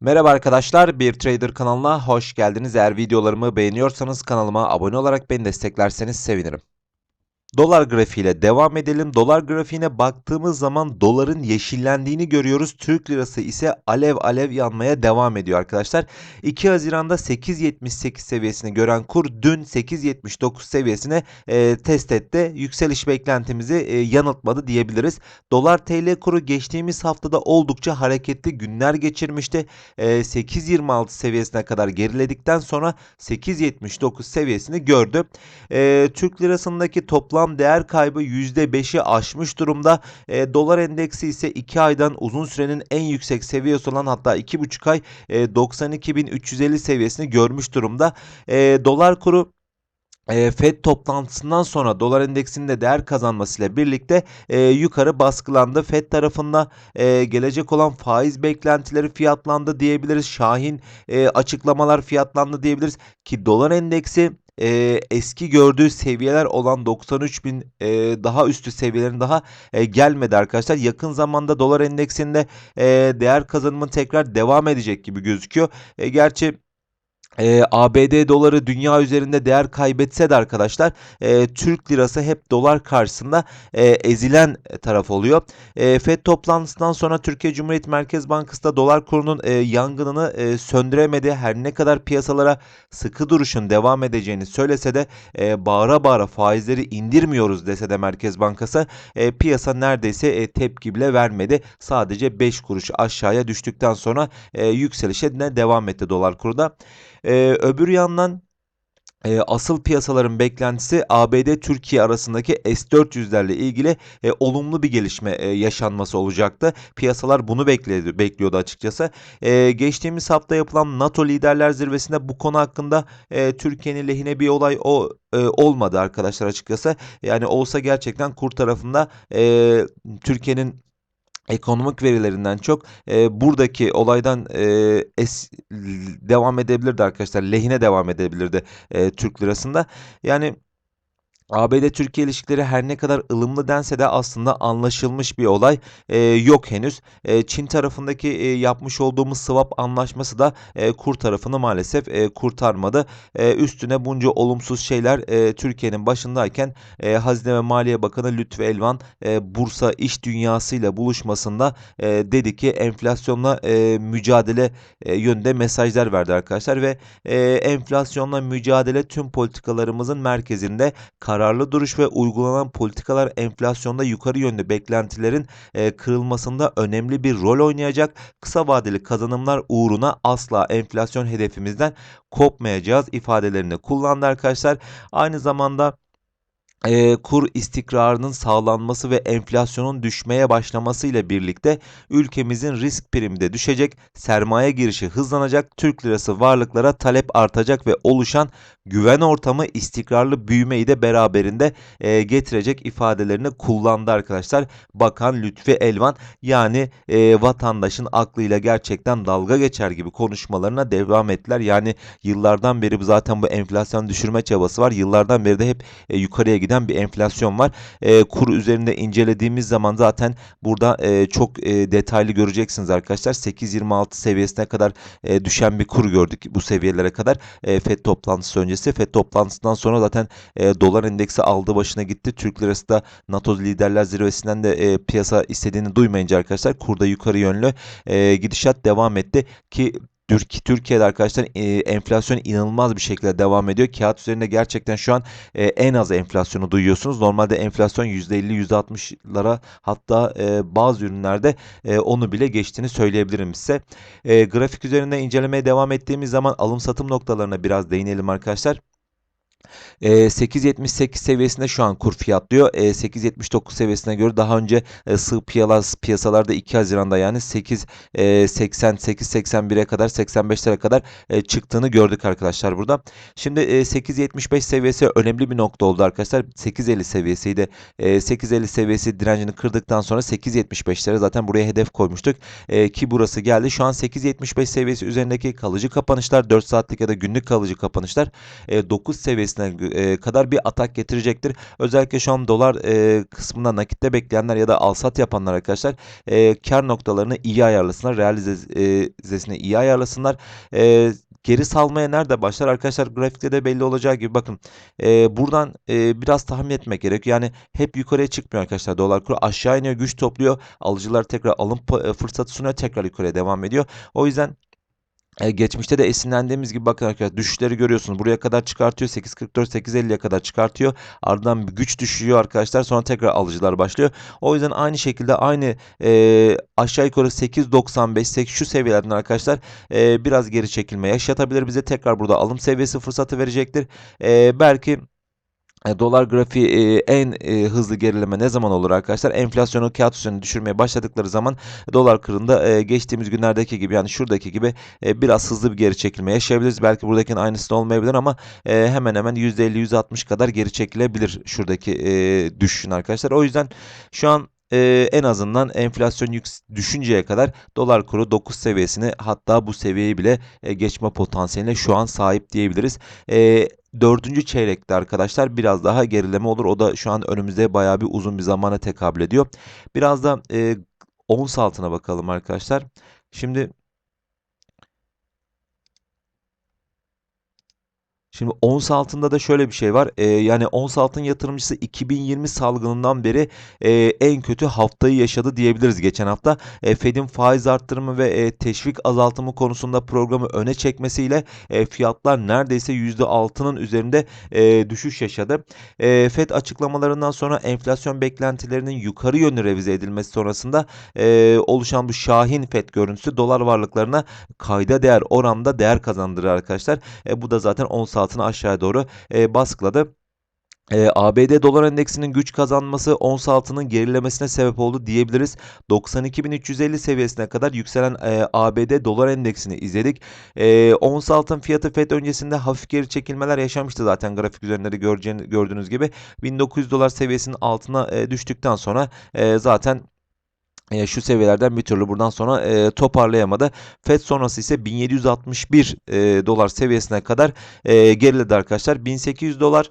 Merhaba arkadaşlar, Bir Trader kanalına hoş geldiniz. Eğer videolarımı beğeniyorsanız kanalıma abone olarak beni desteklerseniz sevinirim. Dolar grafiğiyle devam edelim. Dolar grafiğine baktığımız zaman doların yeşillendiğini görüyoruz. Türk lirası ise alev alev yanmaya devam ediyor arkadaşlar. 2 Haziran'da 8.78 seviyesini gören kur dün 8.79 seviyesine e, test etti. Yükseliş beklentimizi e, yanıltmadı diyebiliriz. Dolar TL kuru geçtiğimiz haftada oldukça hareketli günler geçirmişti. E, 8.26 seviyesine kadar geriledikten sonra 8.79 seviyesini gördü. E, Türk lirasındaki toplam değer kaybı %5'i aşmış durumda. E, dolar endeksi ise 2 aydan uzun sürenin en yüksek seviyesi olan hatta 2,5 ay e, 92.350 seviyesini görmüş durumda. E, dolar kuru e, FED toplantısından sonra dolar endeksinde değer kazanmasıyla birlikte e, yukarı baskılandı. FED tarafında e, gelecek olan faiz beklentileri fiyatlandı diyebiliriz. Şahin e, açıklamalar fiyatlandı diyebiliriz ki dolar endeksi e, eski gördüğü seviyeler olan 93 bin e, daha üstü seviyelerin daha e, gelmedi arkadaşlar. Yakın zamanda dolar endeksinde e, değer kazanımı tekrar devam edecek gibi gözüküyor. E, gerçi e, ABD doları dünya üzerinde değer kaybetse de arkadaşlar e, Türk lirası hep dolar karşısında e, ezilen taraf oluyor. E, FED toplantısından sonra Türkiye Cumhuriyet Merkez Bankası da dolar kurunun e, yangınını e, söndüremedi. Her ne kadar piyasalara sıkı duruşun devam edeceğini söylese de e, bağıra bağıra faizleri indirmiyoruz dese de Merkez Bankası e, piyasa neredeyse e, tepki bile vermedi. Sadece 5 kuruş aşağıya düştükten sonra e, yükselişe devam etti dolar kuru da. Ee, öbür yandan e, asıl piyasaların beklentisi ABD-Türkiye arasındaki S-400'lerle ilgili e, olumlu bir gelişme e, yaşanması olacaktı. Piyasalar bunu bekledi, bekliyordu açıkçası. E, geçtiğimiz hafta yapılan NATO Liderler Zirvesi'nde bu konu hakkında e, Türkiye'nin lehine bir olay o e, olmadı arkadaşlar açıkçası. Yani olsa gerçekten kur tarafında e, Türkiye'nin ekonomik verilerinden çok e, buradaki olaydan e, es, devam edebilirdi arkadaşlar. Lehine devam edebilirdi e, Türk lirasında. Yani ABD-Türkiye ilişkileri her ne kadar ılımlı dense de aslında anlaşılmış bir olay e, yok henüz. E, Çin tarafındaki e, yapmış olduğumuz swap anlaşması da e, kur tarafını maalesef e, kurtarmadı. E, üstüne bunca olumsuz şeyler e, Türkiye'nin başındayken e, Hazine ve Maliye Bakanı Lütfü Elvan e, Bursa iş dünyasıyla buluşmasında e, dedi ki enflasyonla e, mücadele e, yönünde mesajlar verdi arkadaşlar ve e, enflasyonla mücadele tüm politikalarımızın merkezinde kararlı duruş ve uygulanan politikalar enflasyonda yukarı yönlü beklentilerin e, kırılmasında önemli bir rol oynayacak. Kısa vadeli kazanımlar uğruna asla enflasyon hedefimizden kopmayacağız ifadelerini kullandı arkadaşlar. Aynı zamanda e, kur istikrarının sağlanması ve enflasyonun düşmeye başlaması ile birlikte ülkemizin risk primi de düşecek, sermaye girişi hızlanacak, Türk lirası varlıklara talep artacak ve oluşan güven ortamı istikrarlı büyümeyi de beraberinde e, getirecek ifadelerini kullandı arkadaşlar. Bakan Lütfi Elvan yani e, vatandaşın aklıyla gerçekten dalga geçer gibi konuşmalarına devam ettiler. Yani yıllardan beri zaten bu enflasyon düşürme çabası var. Yıllardan beri de hep e, yukarıya giden bir enflasyon var. E, kur üzerinde incelediğimiz zaman zaten burada e, çok e, detaylı göreceksiniz arkadaşlar. 8.26 seviyesine kadar e, düşen bir kur gördük bu seviyelere kadar. E, FED toplantısı öncesi. FED toplantısından sonra zaten e, dolar endeksi aldı başına gitti. Türk lirası da NATO liderler zirvesinden de e, piyasa istediğini duymayınca arkadaşlar kurda yukarı yönlü e, gidişat devam etti ki Türkiye'de arkadaşlar e, enflasyon inanılmaz bir şekilde devam ediyor. Kağıt üzerinde gerçekten şu an e, en az enflasyonu duyuyorsunuz. Normalde enflasyon %50 %60'lara hatta e, bazı ürünlerde onu bile geçtiğini söyleyebilirim size. Grafik üzerinde incelemeye devam ettiğimiz zaman alım satım noktalarına biraz değinelim arkadaşlar. E, 8.78 seviyesinde şu an kur fiyatlıyor. E, 8.79 seviyesine göre daha önce e, sığ piyalar, piyasalarda 2 Haziran'da yani 8 e, 80 8.81'e kadar 85'lere kadar e, çıktığını gördük arkadaşlar burada. Şimdi e, 8.75 seviyesi önemli bir nokta oldu arkadaşlar. 8.50 seviyesiydi. E, 8.50 seviyesi direncini kırdıktan sonra 8.75'lere zaten buraya hedef koymuştuk. E, ki burası geldi. Şu an 8.75 seviyesi üzerindeki kalıcı kapanışlar 4 saatlik ya da günlük kalıcı kapanışlar e, 9 seviyesi seviyesine e, kadar bir atak getirecektir. Özellikle şu an dolar e, kısmında nakitte bekleyenler ya da alsat yapanlar arkadaşlar e, kar noktalarını iyi ayarlasınlar. Realizesini iyi ayarlasınlar. E, geri salmaya nerede başlar? Arkadaşlar grafikte de belli olacağı gibi bakın e, buradan e, biraz tahmin etmek gerekiyor. Yani hep yukarıya çıkmıyor arkadaşlar dolar kuru aşağı iniyor güç topluyor. Alıcılar tekrar alım e, fırsatı sunuyor tekrar yukarıya devam ediyor. O yüzden e, geçmişte de esinlendiğimiz gibi bakın arkadaşlar düşüşleri görüyorsunuz. Buraya kadar çıkartıyor. 8.44 8.50'ye kadar çıkartıyor. Ardından bir güç düşüyor arkadaşlar. Sonra tekrar alıcılar başlıyor. O yüzden aynı şekilde aynı e, aşağı yukarı 8.95 8 şu seviyelerden arkadaşlar e, biraz geri çekilme yaşatabilir. Bize tekrar burada alım seviyesi fırsatı verecektir. E, belki Dolar grafiği e, en e, hızlı gerileme ne zaman olur arkadaşlar? Enflasyonu kağıt üzerine düşürmeye başladıkları zaman dolar kırında e, geçtiğimiz günlerdeki gibi yani şuradaki gibi e, biraz hızlı bir geri çekilme yaşayabiliriz. Belki buradakinin aynısı da olmayabilir ama e, hemen hemen %50-%60 kadar geri çekilebilir şuradaki e, düşüşün arkadaşlar. O yüzden şu an e, en azından enflasyon yüks düşünceye kadar dolar kuru 9 seviyesini hatta bu seviyeyi bile e, geçme potansiyeline şu an sahip diyebiliriz. E, dördüncü çeyrekte arkadaşlar biraz daha gerileme olur. O da şu an önümüzde bayağı bir uzun bir zamana tekabül ediyor. Biraz da e, ons altına bakalım arkadaşlar. Şimdi Şimdi ons altında da şöyle bir şey var. Ee, yani ons altın yatırımcısı 2020 salgınından beri e, en kötü haftayı yaşadı diyebiliriz geçen hafta. E, Fed'in faiz arttırımı ve e, teşvik azaltımı konusunda programı öne çekmesiyle e, fiyatlar neredeyse %6'nın üzerinde e, düşüş yaşadı. E, Fed açıklamalarından sonra enflasyon beklentilerinin yukarı yönlü revize edilmesi sonrasında e, oluşan bu şahin Fed görüntüsü dolar varlıklarına kayda değer oranda değer kazandırır arkadaşlar. E, bu da zaten ons altını aşağıya doğru e, baskıladı. E, ABD dolar endeksinin güç kazanması ons altının gerilemesine sebep oldu diyebiliriz. 92.350 seviyesine kadar yükselen e, ABD dolar endeksini izledik. E, ons altın fiyatı FED öncesinde hafif geri çekilmeler yaşamıştı zaten grafik üzerinde de göreceğiniz, gördüğünüz gibi. 1900 dolar seviyesinin altına e, düştükten sonra e, zaten e, şu seviyelerden bir türlü buradan sonra e, toparlayamadı. FED sonrası ise 1761 e, dolar seviyesine kadar e, geriledi arkadaşlar. 1800 dolar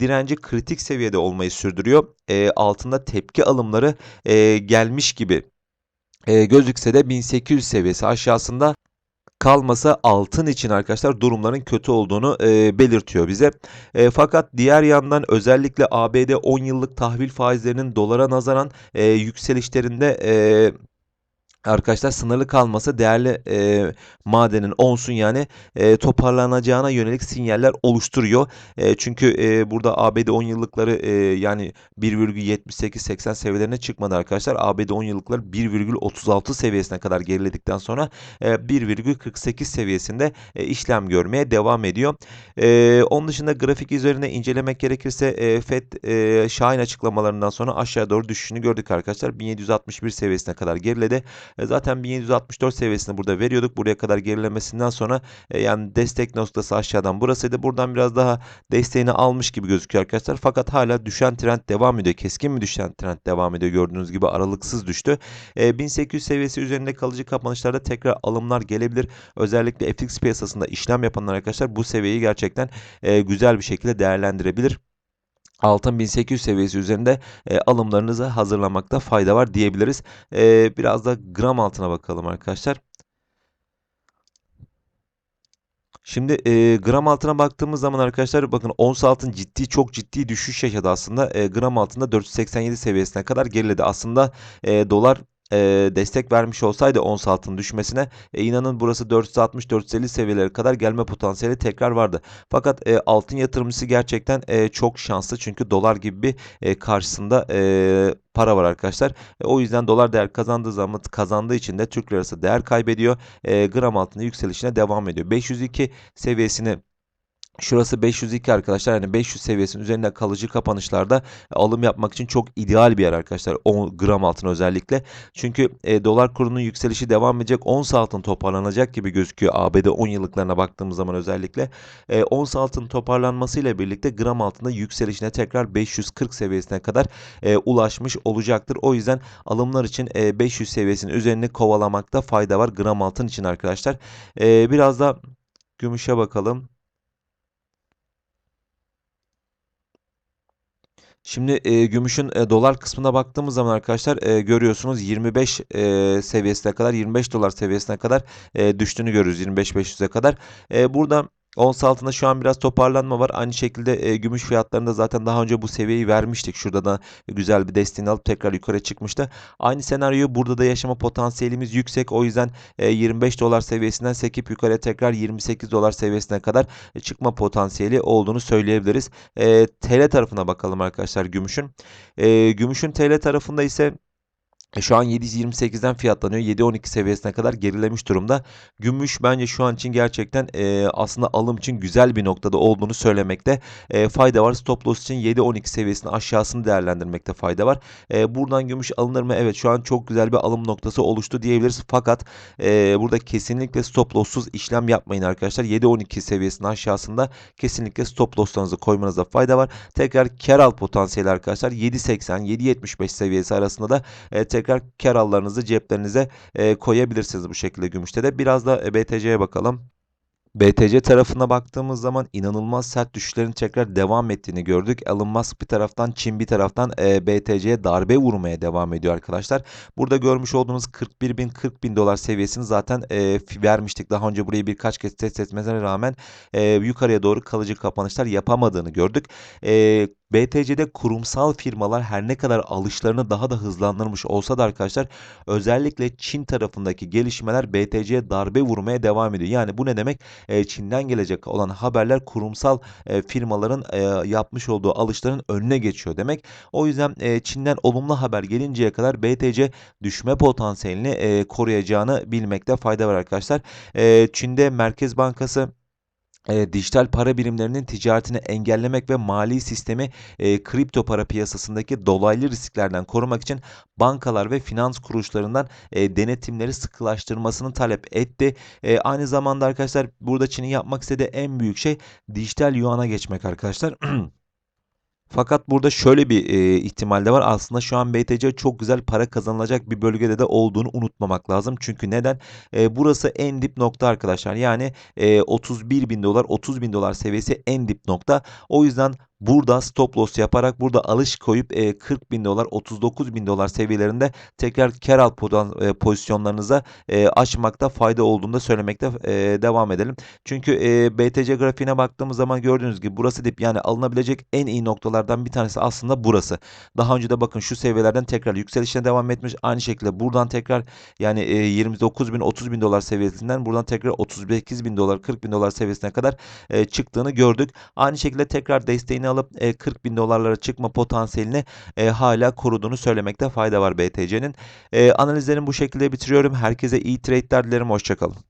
direnci kritik seviyede olmayı sürdürüyor. Altında tepki alımları gelmiş gibi gözükse de 1800 seviyesi aşağısında kalması altın için arkadaşlar durumların kötü olduğunu e, belirtiyor bize. E, fakat diğer yandan özellikle ABD 10 yıllık tahvil faizlerinin dolara nazaran e, yükselişlerinde e, arkadaşlar sınırlı kalması değerli e, madenin onsun yani e, toparlanacağına yönelik sinyaller oluşturuyor. E, çünkü e, burada ABD 10 yıllıkları e, yani 1,78-80 seviyelerine çıkmadı arkadaşlar. ABD 10 yıllıkları 1,36 seviyesine kadar geriledikten sonra e, 1,48 seviyesinde e, işlem görmeye devam ediyor. E, onun dışında grafik üzerine incelemek gerekirse e, FED e, Şahin açıklamalarından sonra aşağı doğru düşüşünü gördük arkadaşlar. 1761 seviyesine kadar geriledi. E, zaten 1764 seviyesini burada veriyorduk. Buraya kadar gerilemesinden sonra e, yani destek noktası aşağıdan burasıydı. Buradan biraz daha desteğini almış gibi gözüküyor arkadaşlar. Fakat hala düşen trend devam ediyor. Keskin mi düşen trend devam ediyor gördüğünüz gibi aralıksız düştü. E, 1800 seviyesi üzerinde kalıcı kapanışlarda tekrar alımlar gelebilir. Özellikle FX piyasasında işlem yapanlar arkadaşlar bu seviyeyi gerçekten e, güzel bir şekilde değerlendirebilir altın 1800 seviyesi üzerinde e, alımlarınızı hazırlamakta fayda var diyebiliriz. E, biraz da gram altına bakalım arkadaşlar. Şimdi e, gram altına baktığımız zaman arkadaşlar bakın ons altın ciddi çok ciddi düşüş yaşadı aslında. E, gram altında 487 seviyesine kadar geriledi. Aslında e, dolar e, destek vermiş olsaydı ons altın düşmesine e, inanın burası 460-450 seviyelere kadar gelme potansiyeli tekrar vardı. Fakat e, altın yatırımcısı gerçekten e, çok şanslı çünkü dolar gibi bir e, karşısında e, para var arkadaşlar. E, o yüzden dolar değer kazandığı zaman kazandığı için de Türk lirası değer kaybediyor. E, gram altında yükselişine devam ediyor. 502 seviyesini Şurası 502 arkadaşlar yani 500 seviyesinin üzerinde kalıcı kapanışlarda alım yapmak için çok ideal bir yer arkadaşlar 10 gram altın özellikle. Çünkü e, dolar kurunun yükselişi devam edecek ons altın toparlanacak gibi gözüküyor ABD 10 yıllıklarına baktığımız zaman özellikle. E, ons altın toparlanmasıyla birlikte gram altında yükselişine tekrar 540 seviyesine kadar e, ulaşmış olacaktır. O yüzden alımlar için e, 500 seviyesinin üzerini kovalamakta fayda var gram altın için arkadaşlar. E, biraz da gümüşe bakalım. Şimdi e, gümüşün e, dolar kısmına baktığımız zaman arkadaşlar e, görüyorsunuz 25 e, seviyesine kadar 25 dolar seviyesine kadar e, düştüğünü görüyoruz 25-500'e kadar. E, burada Ons altında şu an biraz toparlanma var. Aynı şekilde e, gümüş fiyatlarında zaten daha önce bu seviyeyi vermiştik. Şurada da güzel bir desteğini alıp tekrar yukarı çıkmıştı. Aynı senaryoyu burada da yaşama potansiyelimiz yüksek. O yüzden e, 25 dolar seviyesinden sekip yukarıya tekrar 28 dolar seviyesine kadar e, çıkma potansiyeli olduğunu söyleyebiliriz. E, TL tarafına bakalım arkadaşlar gümüşün. E, gümüşün TL tarafında ise şu an 7.28'den fiyatlanıyor. 7.12 seviyesine kadar gerilemiş durumda. Gümüş bence şu an için gerçekten e, aslında alım için güzel bir noktada olduğunu söylemekte e, fayda var. Stop loss için 7.12 seviyesinin aşağısını değerlendirmekte fayda var. E, buradan gümüş alınır mı? Evet şu an çok güzel bir alım noktası oluştu diyebiliriz. Fakat e, burada kesinlikle stop loss'suz işlem yapmayın arkadaşlar. 7.12 seviyesinin aşağısında kesinlikle stop loss'larınızı koymanızda fayda var. Tekrar kar al potansiyeli arkadaşlar 7.80 7.75 seviyesi arasında da e, tekrar kar allarınızı ceplerinize e, koyabilirsiniz bu şekilde gümüşte de. Biraz da e, BTC'ye bakalım. BTC tarafına baktığımız zaman inanılmaz sert düşüşlerin tekrar devam ettiğini gördük. Elon Musk bir taraftan Çin bir taraftan e, BTC'ye darbe vurmaya devam ediyor arkadaşlar. Burada görmüş olduğunuz 41 bin 40 bin dolar seviyesini zaten e, vermiştik. Daha önce burayı birkaç kez test etmesine rağmen e, yukarıya doğru kalıcı kapanışlar yapamadığını gördük. E, BTC'de kurumsal firmalar her ne kadar alışlarını daha da hızlandırmış olsa da arkadaşlar özellikle Çin tarafındaki gelişmeler BTC'ye darbe vurmaya devam ediyor. Yani bu ne demek? E, Çin'den gelecek olan haberler kurumsal e, firmaların e, yapmış olduğu alışların önüne geçiyor demek. O yüzden e, Çin'den olumlu haber gelinceye kadar BTC düşme potansiyelini e, koruyacağını bilmekte fayda var arkadaşlar. E, Çin'de Merkez Bankası e, dijital para birimlerinin ticaretini engellemek ve mali sistemi e, kripto para piyasasındaki dolaylı risklerden korumak için bankalar ve finans kuruluşlarından e, denetimleri sıkılaştırmasını talep etti. E, aynı zamanda arkadaşlar burada Çin'in yapmak istediği en büyük şey dijital yuana geçmek arkadaşlar. Fakat burada şöyle bir e, ihtimal de var. Aslında şu an BTC çok güzel para kazanılacak bir bölgede de olduğunu unutmamak lazım. Çünkü neden? E, burası en dip nokta arkadaşlar. Yani e, 31 bin dolar, 30 bin dolar seviyesi en dip nokta. O yüzden Burada stop loss yaparak burada alış koyup e, 40 bin dolar 39 bin dolar seviyelerinde tekrar kar al e, pozisyonlarınıza e, açmakta fayda olduğunu da söylemekte e, devam edelim. Çünkü e, BTC grafiğine baktığımız zaman gördüğünüz gibi burası dip yani alınabilecek en iyi noktalardan bir tanesi aslında burası. Daha önce de bakın şu seviyelerden tekrar yükselişine devam etmiş. Aynı şekilde buradan tekrar yani e, 29 bin 30 bin dolar seviyesinden buradan tekrar 38 bin dolar 40 bin dolar seviyesine kadar e, çıktığını gördük. Aynı şekilde tekrar alıp e, 40 bin dolarlara çıkma potansiyelini e, hala koruduğunu söylemekte fayda var BTC'nin. E, analizlerimi bu şekilde bitiriyorum. Herkese iyi trade'ler dilerim. Hoşçakalın.